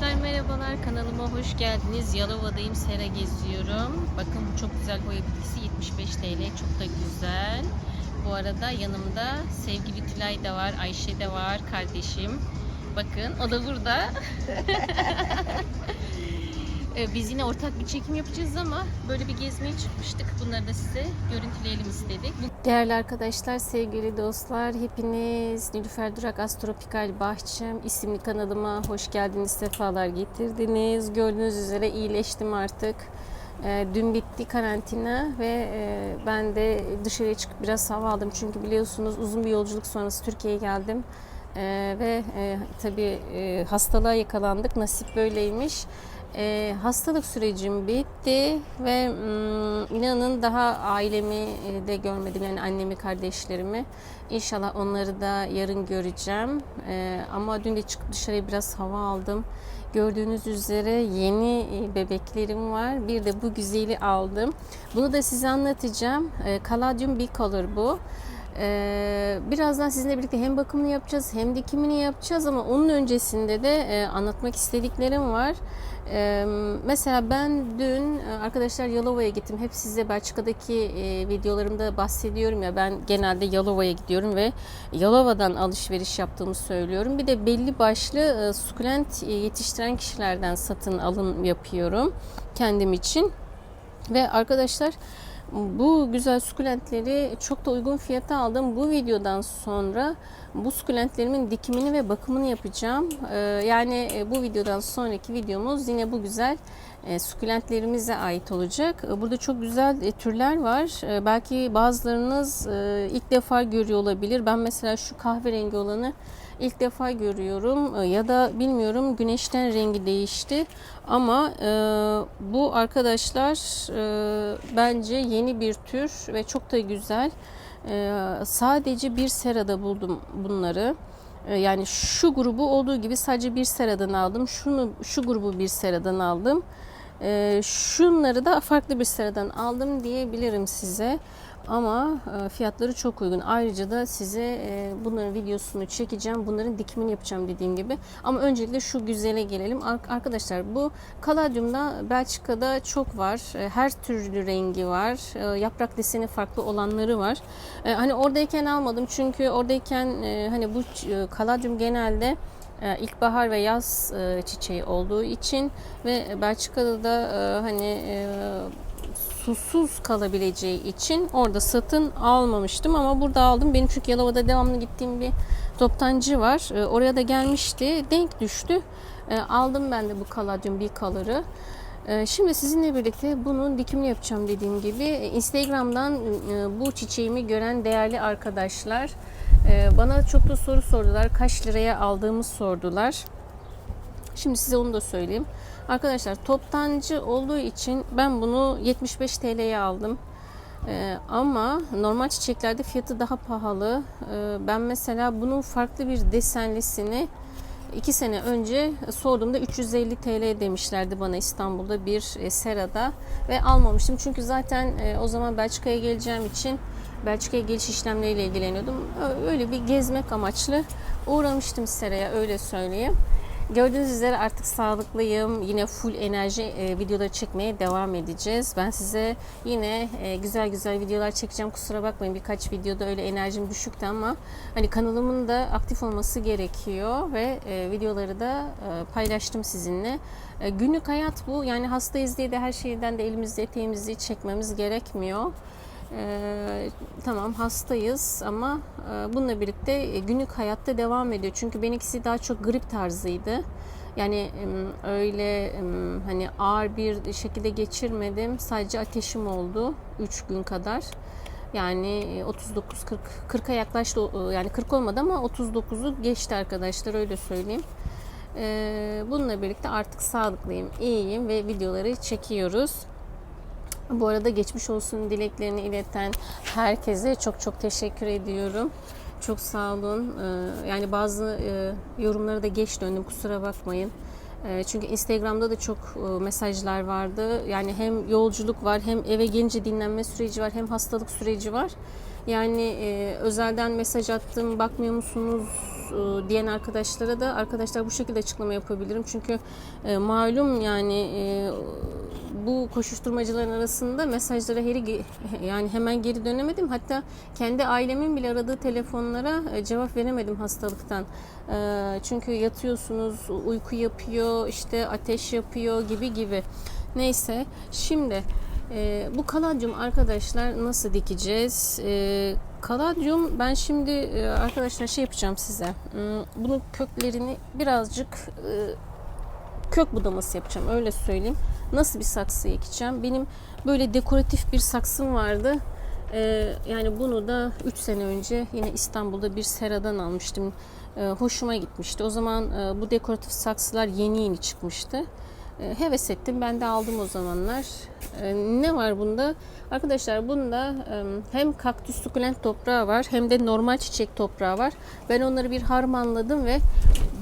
Arkadaşlar merhabalar kanalıma hoş geldiniz. Yalova'dayım sera geziyorum. Bakın bu çok güzel boya bitkisi 75 TL çok da güzel. Bu arada yanımda sevgili Tülay da var, Ayşe de var kardeşim. Bakın o da burada. Ee, Biz yine ortak bir çekim yapacağız ama böyle bir gezmeye çıkmıştık. Bunları da size görüntüleyelim istedik. Değerli arkadaşlar, sevgili dostlar, hepiniz Nilüfer Durak Astropikal Bahçem isimli kanalıma hoş geldiniz, sefalar getirdiniz. Gördüğünüz üzere iyileştim artık. Ee, Dün bitti karantina ve e, ben de dışarıya çıkıp biraz hava aldım. Çünkü biliyorsunuz uzun bir yolculuk sonrası Türkiye'ye geldim. Ee, ve e, tabii e, hastalığa yakalandık. Nasip böyleymiş. E, hastalık sürecim bitti ve mm, inanın daha ailemi e, de görmedim yani annemi kardeşlerimi. İnşallah onları da yarın göreceğim. E, ama dün de çıkıp dışarıya biraz hava aldım. Gördüğünüz üzere yeni e, bebeklerim var. Bir de bu güzeli aldım. Bunu da size anlatacağım. E, Caladium bicolor bu ee, birazdan sizinle birlikte hem bakımını yapacağız hem dikimini yapacağız ama onun öncesinde de e, anlatmak istediklerim var. Ee, mesela ben dün e, arkadaşlar Yalova'ya gittim. Hep size Belçika'daki e, videolarımda bahsediyorum ya ben genelde Yalova'ya gidiyorum ve Yalova'dan alışveriş yaptığımı söylüyorum. Bir de belli başlı e, sukulent e, yetiştiren kişilerden satın alım yapıyorum kendim için. Ve arkadaşlar bu güzel sukulentleri çok da uygun fiyata aldım. Bu videodan sonra bu sukulentlerimin dikimini ve bakımını yapacağım. Ee, yani e, bu videodan sonraki videomuz yine bu güzel e, sukulentlerimize ait olacak. E, Burada çok güzel e, türler var. Belki bazılarınız ilk defa görüyor olabilir. Ben mesela şu kahverengi olanı ilk defa görüyorum E, ya da bilmiyorum güneşten rengi değişti ama e, bu arkadaşlar e, bence yeni bir tür ve çok da güzel. E, sadece bir serada buldum bunları. E, yani şu grubu olduğu gibi sadece bir seradan aldım. Şunu şu grubu bir seradan aldım. E, şunları da farklı bir seradan aldım diyebilirim size. Ama e, fiyatları çok uygun. Ayrıca da size e, bunların videosunu çekeceğim. Bunların dikimini yapacağım dediğim gibi. Ama öncelikle şu güzele gelelim. Ar- Arkadaşlar bu kaladyumda Belçika'da çok var. E, Her türlü rengi var. Yaprak deseni farklı olanları var. Hani oradayken almadım çünkü oradayken hani bu kaladyum genelde ilkbahar ve yaz çiçeği olduğu için ve Belçika'da da hani susuz kalabileceği için orada satın almamıştım ama burada aldım. Benim çünkü Yalova'da devamlı gittiğim bir toptancı var. E, Oraya da gelmişti. Denk düştü. E, Aldım ben de bu kaladyum bir kaları. E, Şimdi sizinle birlikte bunun dikimini yapacağım dediğim gibi. Instagram'dan e, bu çiçeğimi gören değerli arkadaşlar e, bana çok da soru sordular. Kaç liraya aldığımı sordular. Şimdi size onu da söyleyeyim. Arkadaşlar toptancı olduğu için ben bunu 75 TL'ye aldım. Ee, ama normal çiçeklerde fiyatı daha pahalı. Ee, ben mesela bunun farklı bir desenlisini 2 sene önce sorduğumda 350 TL demişlerdi bana İstanbul'da bir e, serada ve almamıştım. Çünkü zaten e, o zaman Belçika'ya geleceğim için Belçika'ya geliş işlemleriyle ilgileniyordum. Öyle bir gezmek amaçlı uğramıştım seraya öyle söyleyeyim. Gördüğünüz üzere artık sağlıklıyım. Yine full enerji e, videoları çekmeye devam edeceğiz. Ben size yine e, güzel güzel videolar çekeceğim. Kusura bakmayın birkaç videoda öyle enerjim düşüktü ama hani kanalımın da aktif olması gerekiyor ve e, videoları da e, paylaştım sizinle. E, günlük hayat bu. Yani hastayız diye de her şeyden de elimizde eteğimizi çekmemiz gerekmiyor. Ee, tamam hastayız ama e, bununla birlikte e, günlük hayatta devam ediyor. Çünkü benimkisi daha çok grip tarzıydı. Yani öyle hani ağır bir şekilde geçirmedim. Sadece ateşim oldu 3 gün kadar. Yani 39 40 40'a yaklaştı. o- Yani 40 olmadı ama 39'u geçti arkadaşlar öyle söyleyeyim. Ee, bununla birlikte artık sağlıklıyım, iyiyim ve videoları çekiyoruz. Bu arada geçmiş olsun dileklerini ileten herkese çok çok teşekkür ediyorum. Çok sağ olun. Ee, Yani bazı e, yorumlara da geç döndüm kusura bakmayın. E, Çünkü Instagram'da da çok e, mesajlar vardı. Yani hem yolculuk var hem eve gelince dinlenme süreci var hem hastalık süreci var. Yani e, özelden mesaj attım bakmıyor musunuz diyen arkadaşlara da arkadaşlar bu şekilde açıklama yapabilirim. Çünkü malum yani bu koşuşturmacıların arasında mesajlara heri yani hemen geri dönemedim. Hatta kendi ailemin bile aradığı telefonlara e, cevap veremedim hastalıktan. E, çünkü yatıyorsunuz, uyku yapıyor, işte ateş yapıyor gibi gibi. Neyse şimdi e, bu kaladyum arkadaşlar nasıl dikeceğiz? Kaladyum ben şimdi arkadaşlar şey yapacağım size. Hmm, Bunun köklerini birazcık kök budaması yapacağım öyle söyleyeyim. Nasıl bir saksı ekeceğim? Benim böyle dekoratif bir saksım vardı. Ee, yani bunu da 3 sene önce yine İstanbul'da bir seradan almıştım. Ee, hoşuma gitmişti. O zaman e, bu dekoratif saksılar yeni yeni çıkmıştı. Ee, heves ettim. Ben de aldım o zamanlar. Ee, ne var bunda? Arkadaşlar bunda e, hem kaktüs sukulent toprağı var hem de normal çiçek toprağı var. Ben onları bir harmanladım ve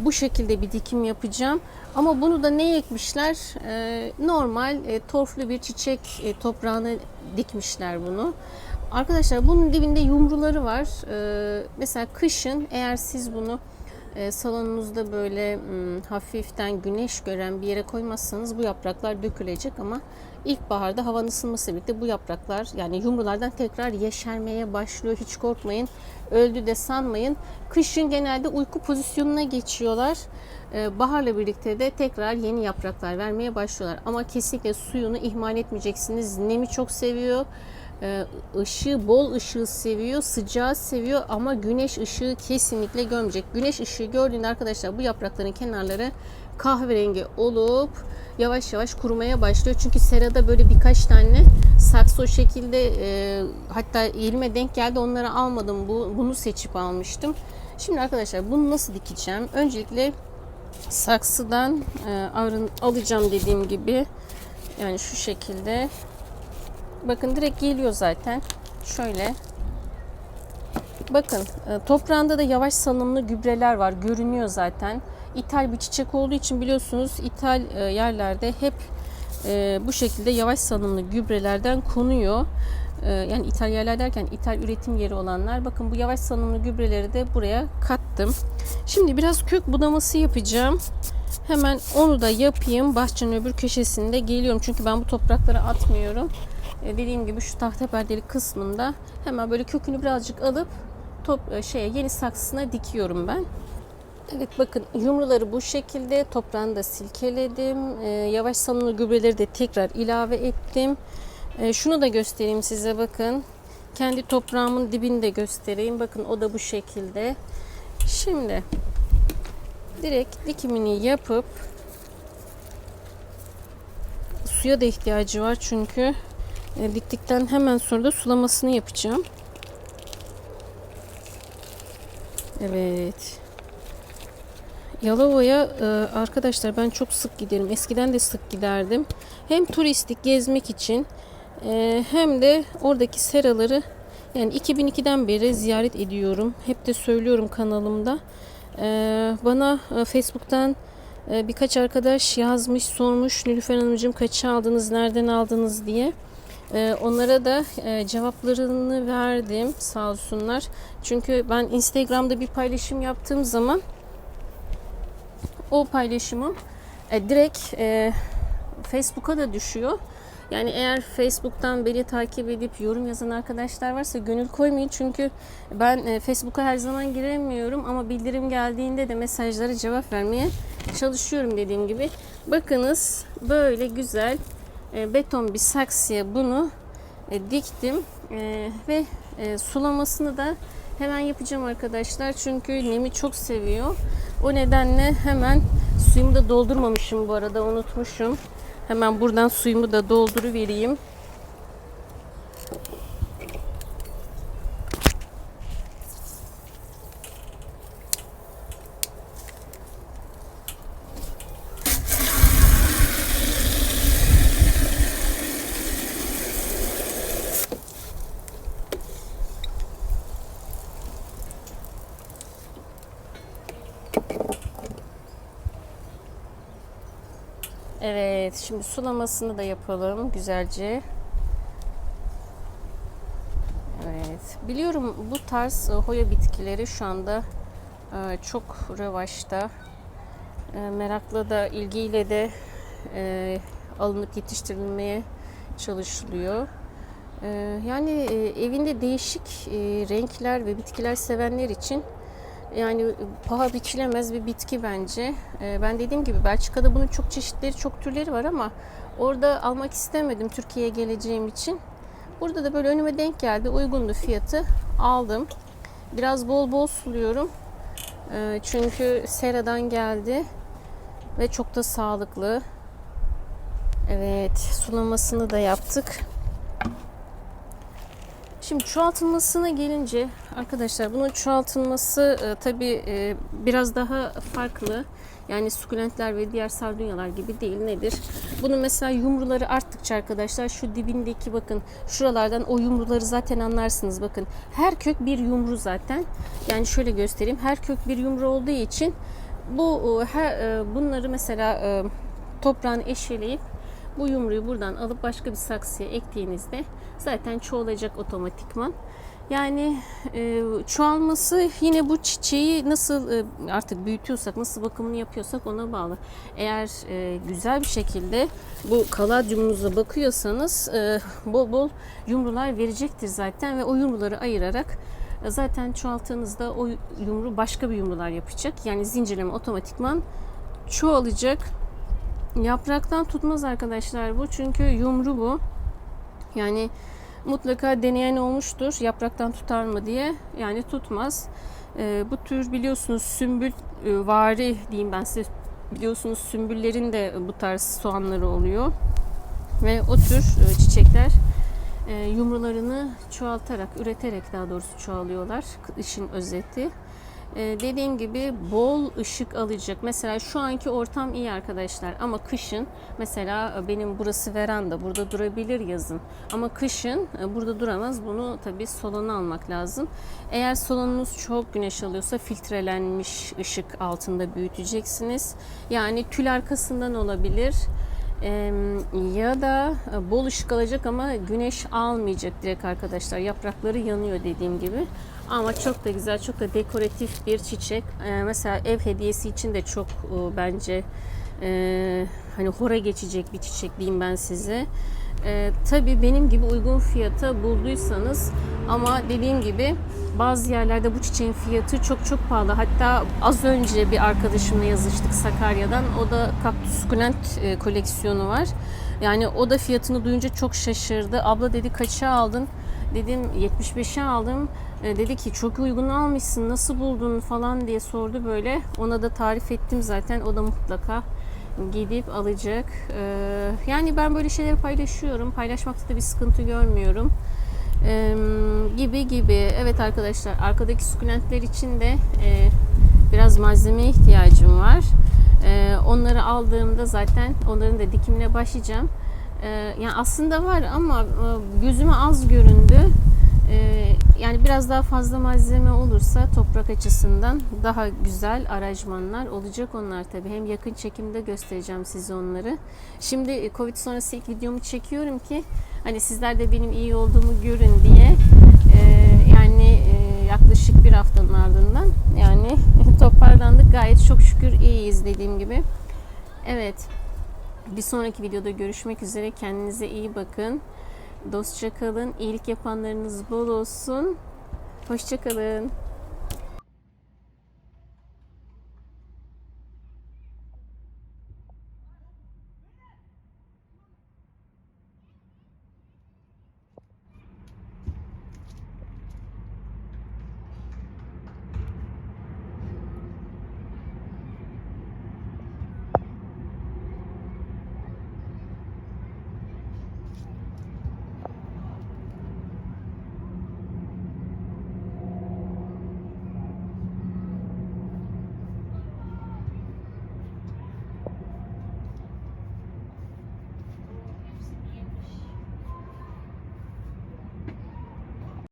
bu şekilde bir dikim yapacağım. Ama bunu da ne ekmişler? Ee, normal e, torflu bir çiçek e, toprağına dikmişler bunu. Arkadaşlar bunun dibinde yumruları var. Ee, mesela kışın eğer siz bunu e, salonunuzda böyle hafiften güneş gören bir yere koymazsanız bu yapraklar dökülecek ama ilkbaharda havanın ısınması birlikte bu yapraklar yani yumrulardan tekrar yeşermeye başlıyor. Hiç korkmayın. Öldü de sanmayın. Kışın genelde uyku pozisyonuna geçiyorlar. Ee, baharla birlikte de tekrar yeni yapraklar vermeye başlıyorlar. Ama kesinlikle suyunu ihmal etmeyeceksiniz. Nemi çok seviyor. Ee, ışığı bol ışığı seviyor, sıcağı seviyor ama güneş ışığı kesinlikle görmeyecek. Güneş ışığı gördüğünde arkadaşlar bu yaprakların kenarları kahverengi olup yavaş yavaş kurumaya başlıyor. Çünkü serada böyle birkaç tane saksı şekilde e, hatta elime denk geldi onları almadım. Bu, bunu seçip almıştım. Şimdi arkadaşlar bunu nasıl dikeceğim? Öncelikle saksıdan e, arın, alacağım dediğim gibi. Yani şu şekilde Bakın direkt geliyor zaten. Şöyle. Bakın e, toprağında da yavaş salınımlı gübreler var. Görünüyor zaten. İthal bir çiçek olduğu için biliyorsunuz ithal e, yerlerde hep e, bu şekilde yavaş salınımlı gübrelerden konuyor. Yani ithal yerler derken ithal üretim yeri olanlar. Bakın bu yavaş salınımlı gübreleri de buraya kattım. Şimdi biraz kök budaması yapacağım. Hemen onu da yapayım. Bahçenin öbür köşesinde geliyorum. Çünkü ben bu topraklara atmıyorum. E, dediğim gibi şu tahta perdelik kısmında hemen böyle kökünü birazcık alıp top e, şeye yeni saksısına dikiyorum ben. Evet bakın yumruları bu şekilde toprağını da silkeledim. E, yavaş salınır gübreleri de tekrar ilave ettim. Şunu da göstereyim size bakın. Kendi toprağımın dibini de göstereyim. Bakın o da bu şekilde. Şimdi direkt dikimini yapıp suya da ihtiyacı var çünkü e, diktikten hemen sonra da sulamasını yapacağım. Evet. Yalova'ya e, arkadaşlar ben çok sık giderim. Eskiden de sık giderdim. Hem turistik gezmek için e, hem de oradaki seraları yani 2002'den beri ziyaret ediyorum. Hep de söylüyorum kanalımda. E, bana Facebook'tan birkaç arkadaş yazmış, sormuş Nilüfer Hanımcığım kaça aldınız, nereden aldınız diye. Ee, onlara da e, cevaplarını verdim sağ olsunlar. Çünkü ben Instagram'da bir paylaşım yaptığım zaman o paylaşımım e, direkt e, Facebook'a da düşüyor. Yani eğer Facebook'tan beni takip edip yorum yazan arkadaşlar varsa gönül koymayın. Çünkü ben Facebook'a her zaman giremiyorum ama bildirim geldiğinde de mesajlara cevap vermeye çalışıyorum dediğim gibi. Bakınız böyle güzel e, beton bir saksıya bunu e, diktim. E, ve sulamasını da hemen yapacağım arkadaşlar. Çünkü nemi çok seviyor. O nedenle hemen suyumu da doldurmamışım bu arada unutmuşum. Hemen buradan suyumu da dolduru vereyim Evet, şimdi sulamasını da yapalım güzelce. Evet, Biliyorum bu tarz e, hoya bitkileri şu anda e, çok revaçta. E, Merakla da ilgiyle de alınıp yetiştirilmeye çalışılıyor. Yani evinde değişik renkler ve bitkiler sevenler için yani paha biçilemez bir bitki bence. E, Ben dediğim gibi Belçika'da bunun çok çeşitleri, çok türleri var ama orada almak istemedim Türkiye'ye geleceğim için. Burada da böyle önüme denk geldi. Uygundu fiyatı. Aldım. Biraz bol bol suluyorum. E, Çünkü seradan geldi ve çok da sağlıklı. Evet, sulamasını da yaptık. Şimdi çoğaltılmasına gelince arkadaşlar bunun çoğaltılması e, tabii e, biraz daha farklı. Yani sukulentler ve diğer sardunyalar gibi değil. Nedir? Bunun mesela yumruları arttıkça arkadaşlar şu dibindeki bakın şuralardan o yumruları zaten anlarsınız bakın. Her kök bir yumru zaten. Yani şöyle göstereyim. Her kök bir yumru olduğu için bu e, her, e, bunları mesela e, toprağın eşeleyip bu yumruyu buradan alıp başka bir saksıya ektiğinizde zaten çoğalacak otomatikman. Yani e, çoğalması yine bu çiçeği nasıl e, artık büyütüyorsak, nasıl bakımını yapıyorsak ona bağlı. Eğer e, güzel bir şekilde bu kaladyumunuza bakıyorsanız e, bol bol yumrular verecektir zaten ve o yumruları ayırarak e, zaten çoğalttığınızda o yumru başka bir yumrular yapacak. Yani zincirleme otomatikman çoğalacak. Yapraktan tutmaz arkadaşlar bu. Çünkü yumru bu. Yani mutlaka deneyen olmuştur. Yapraktan tutar mı diye. Yani tutmaz. Ee, bu tür biliyorsunuz sümbül e, vari diyeyim ben size. Biliyorsunuz sümbüllerin de bu tarz soğanları oluyor. Ve o tür e, çiçekler e, yumrularını çoğaltarak, üreterek daha doğrusu çoğalıyorlar. İşin özeti. Ee, dediğim gibi bol ışık alacak. Mesela şu anki ortam iyi arkadaşlar ama kışın mesela e, benim burası veranda burada durabilir yazın. Ama kışın e, burada duramaz. Bunu tabii salona almak lazım. Eğer salonunuz çok güneş alıyorsa filtrelenmiş ışık altında büyüteceksiniz. Yani tül arkasından olabilir. Ya da e, bol ışık alacak ama güneş almayacak direkt arkadaşlar. Yaprakları yanıyor dediğim gibi. Ama çok da güzel, çok da dekoratif bir çiçek. Ee, mesela ev hediyesi için de çok e, bence e, hani hora geçecek bir çiçek diyeyim ben size. Ee, tabii benim gibi uygun fiyata bulduysanız ama dediğim gibi bazı yerlerde bu çiçeğin fiyatı çok çok pahalı. Hatta az önce bir arkadaşımla yazıştık Sakarya'dan. O da kaktüs sukulent e, koleksiyonu var. Yani o da fiyatını duyunca çok şaşırdı. Abla dedi kaça aldın? Dedim 75'e aldım. E, dedi ki çok uygun almışsın nasıl buldun falan diye sordu böyle. Ona da tarif ettim zaten. O da mutlaka gidip alacak. Ee, yani ben böyle şeyleri paylaşıyorum. Paylaşmakta da bir sıkıntı görmüyorum. Ee, gibi gibi. Evet arkadaşlar arkadaki sukulentler için de e, biraz malzemeye ihtiyacım var. Onları aldığımda zaten onların da dikimine başlayacağım. Yani aslında var ama e, gözüme az göründü. Ee, yani biraz daha fazla malzeme olursa toprak açısından daha güzel aranjmanlar olacak onlar tabii. Hem yakın çekimde göstereceğim size onları. Şimdi e, Covid sonrası ilk videomu çekiyorum ki hani sizler de benim iyi olduğumu görün diye. Ee, yani e, yaklaşık bir haftanın ardından yani toparlandık. Gayet çok şükür iyiyiz dediğim gibi. Evet. Bir sonraki videoda görüşmek üzere. Kendinize iyi bakın. Dostça kalın. İyilik yapanlarınız bol olsun. Hoşça kalın.